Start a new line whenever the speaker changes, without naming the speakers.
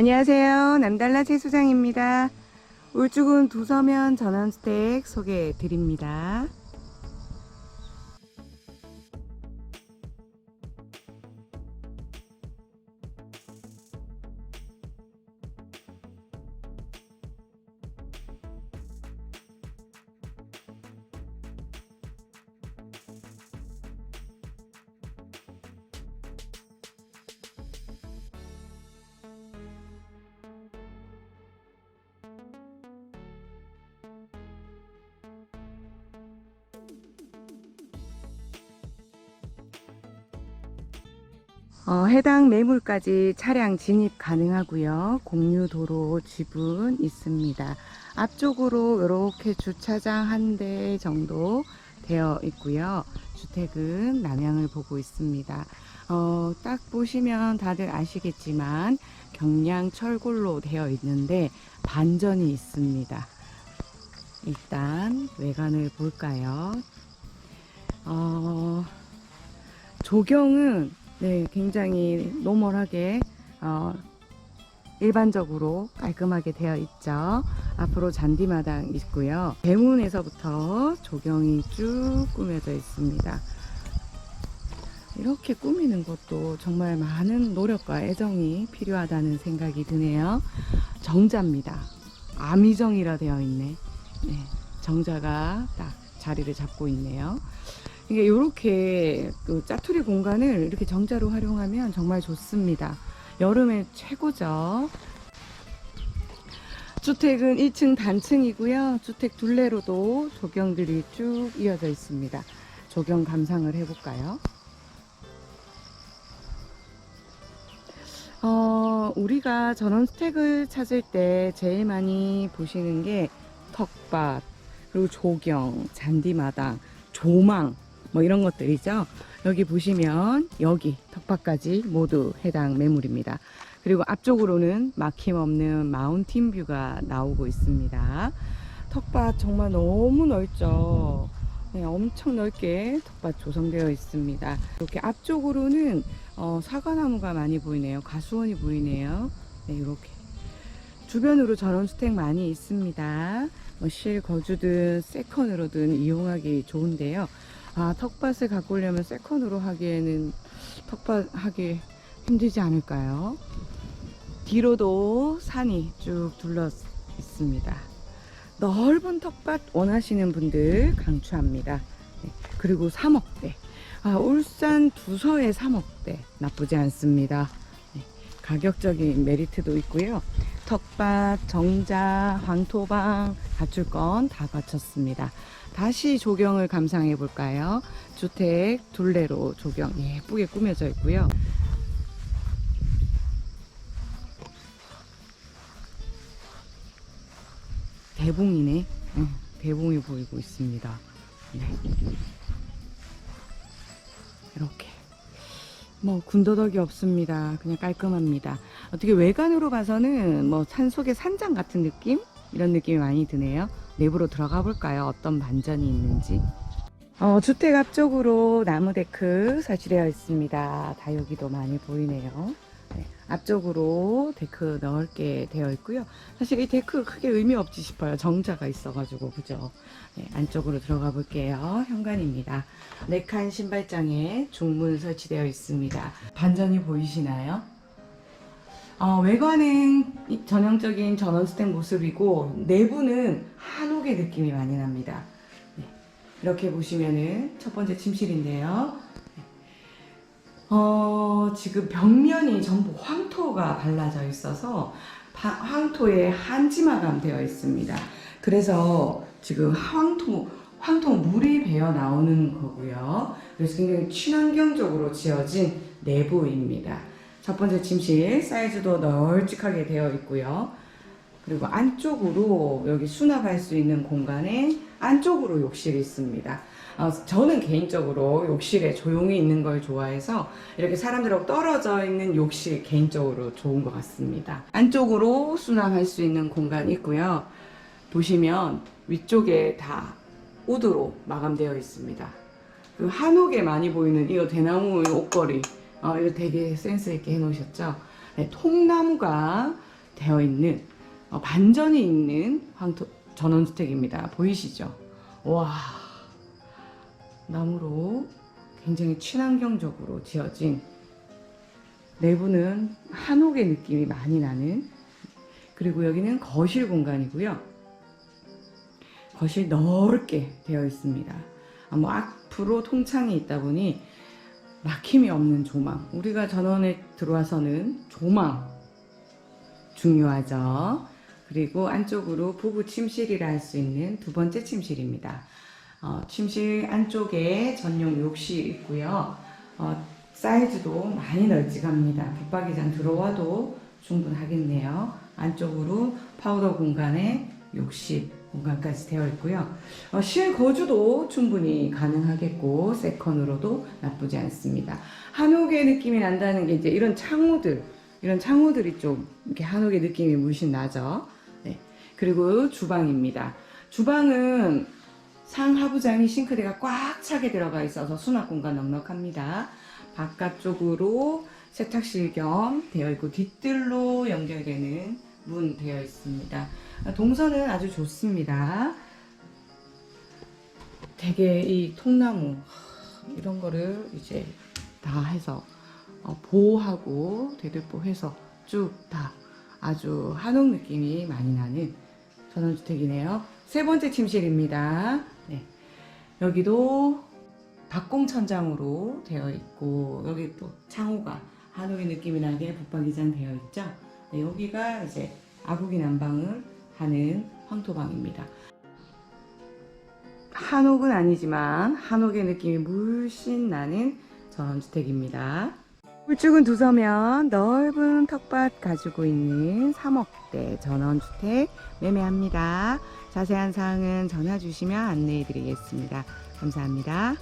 안녕하세요. 남달라 최수장입니다. 울주군 두서면 전원스택 소개해 드립니다. 어, 해당 매물까지 차량 진입 가능하고요. 공유도로 지분 있습니다. 앞쪽으로 이렇게 주차장 한 대 정도 되어 있고요. 주택은 남향을 보고 있습니다. 어, 딱 보시면 다들 아시겠지만 경량 철골로 되어 있는데 반전이 있습니다. 일단 외관을 볼까요? 어, 조경은 네, 굉장히 노멀하게 어, 일반적으로 깔끔하게 되어 있죠. 앞으로 잔디마당 있고요. 대문에서부터 조경이 쭉 꾸며져 있습니다. 이렇게 꾸미는 것도 정말 많은 노력과 애정이 필요하다는 생각이 드네요. 정자입니다. 아미정이라 되어 있네. 네, 정자가 딱 자리를 잡고 있네요. 이게 이렇게 그 짜투리 공간을 이렇게 정자로 활용하면 정말 좋습니다. 여름에 최고죠. 주택은 1층 단층이고요. 주택 둘레로도 조경들이 쭉 이어져 있습니다. 조경 감상을 해볼까요? 어, 우리가 전원 스택을 찾을 때 제일 많이 보시는 게 턱밭, 그리고 조경, 잔디마당, 조망, 뭐 이런 것들이죠. 여기 보시면 여기 턱밭까지 모두 해당 매물입니다. 그리고 앞쪽으로는 막힘없는 마운틴 뷰가 나오고 있습니다. 턱밭 정말 너무 넓죠. 네, 엄청 넓게 턱밭 조성되어 있습니다. 이렇게 앞쪽으로는 어, 사과나무가 많이 보이네요. 가수원이 보이네요. 네, 이렇게 주변으로 전원주택 많이 있습니다. 뭐 실거주든 세컨으로든 이용하기 좋은데요. 아, 턱밭을 오려면 세컨으로 하기에는 턱밭 하기 힘들지 않을까요? 뒤로도 산이 쭉 둘러 있습니다. 넓은 턱밭 원하시는 분들 강추합니다. 네, 그리고 3억대. 아, 울산 두서의 3억대. 나쁘지 않습니다. 네, 가격적인 메리트도 있고요. 턱밭, 정자, 황토방 갖출 건 다 갖췄습니다. 다시 조경을 감상해 볼까요? 주택 둘레로 조경 예쁘게 꾸며져 있고요. 대봉이네. 응, 대봉이 보이고 있습니다. 네. 이렇게. 뭐 군더더기 없습니다. 그냥 깔끔합니다. 어떻게 외관으로 봐서는 뭐 산속의 산장 같은 느낌? 이런 느낌이 많이 드네요. 내부로 들어가 볼까요? 어떤 반전이 있는지. 어, 주택 앞쪽으로 나무 데크 설치되어 있습니다. 다육이도 많이 보이네요. 네, 앞쪽으로 데크 넓게 되어 있고요. 사실 이 데크 크게 의미 없지 싶어요. 정자가 있어가지고 그죠? 네, 안쪽으로 들어가 볼게요. 현관입니다. 네 칸 신발장에 중문 설치되어 있습니다. 반전이 보이시나요? 어, 외관은 이 전형적인 전원스택 모습이고 내부는 한옥의 느낌이 많이 납니다. 네, 이렇게 보시면은 첫 번째 침실인데요. 네. 어, 지금 벽면이 전부 황토가 발라져 있어서 바- 황토에 한지 마감 되어 있습니다. 그래서 지금 황토 황토 물이 배어 나오는 거고요. 그래서 굉장히 친환경적으로 지어진 내부입니다. 첫 번째 침실 사이즈도 널찍하게 되어 있고요. 그리고 안쪽으로 여기 수납할 수 있는 공간에 안쪽으로 욕실이 있습니다. 어, 저는 개인적으로 욕실에 조용히 있는 걸 좋아해서 이렇게 사람들하고 떨어져 있는 욕실 개인적으로 좋은 것 같습니다. 안쪽으로 수납할 수 있는 공간이 있고요. 보시면 위쪽에 다 우드로 마감되어 있습니다. 그 한옥에 많이 보이는 이 대나무 옷걸이 어, 이거 되게 센스 있게 해놓으셨죠? 네, 통나무가 되어 있는 어, 반전이 있는 황토 전원주택입니다. 보이시죠? 와 나무로 굉장히 친환경적으로 지어진 내부는 한옥의 느낌이 많이 나는 그리고 여기는 거실 공간이고요. 거실 넓게 되어 있습니다. 아, 뭐 앞으로 통창이 있다 보니 막힘이 없는 조망. 우리가 전원에 들어와서는 조망 중요하죠. 그리고 안쪽으로 부부 침실이라 할 수 있는 두 번째 침실입니다. 어, 침실 안쪽에 전용 욕실 있고요. 어, 사이즈도 많이 널찍합니다. 붙박이장 들어와도 충분하겠네요. 안쪽으로 파우더 공간에 욕실 공간까지 되어 있고요. 어, 실거주도 충분히 가능하겠고 세컨으로도 나쁘지 않습니다. 한옥의 느낌이 난다는 게 이제 이런 창호들 이런 창호들이 좀 이렇게 한옥의 느낌이 물씬 나죠. 네. 그리고 주방입니다. 주방은 상하부장이 싱크대가 꽉 차게 들어가 있어서 수납 공간 넉넉합니다. 바깥쪽으로 세탁실 겸 되어 있고 뒷뜰로 연결되는 문 되어 있습니다. 동선은 아주 좋습니다. 되게 이 통나무 이런 거를 이제 다 해서 어, 보호하고 대들보해서 쭉 다 아주 한옥 느낌이 많이 나는 전원주택이네요. 세 번째 침실입니다. 네. 여기도 박공 천장으로 되어 있고 여기 또 창호가 한옥의 느낌이 나게 붙박이장 되어 있죠. 네, 여기가 이제 아구기 난방을 하는 황토방입니다. 한옥은 아니지만 한옥의 느낌이 물씬 나는 전원주택입니다. 울쭉은 두 서면 넓은 텃밭 가지고 있는 3억대 전원주택 매매합니다. 자세한 사항은 전화 주시면 안내해 드리겠습니다. 감사합니다.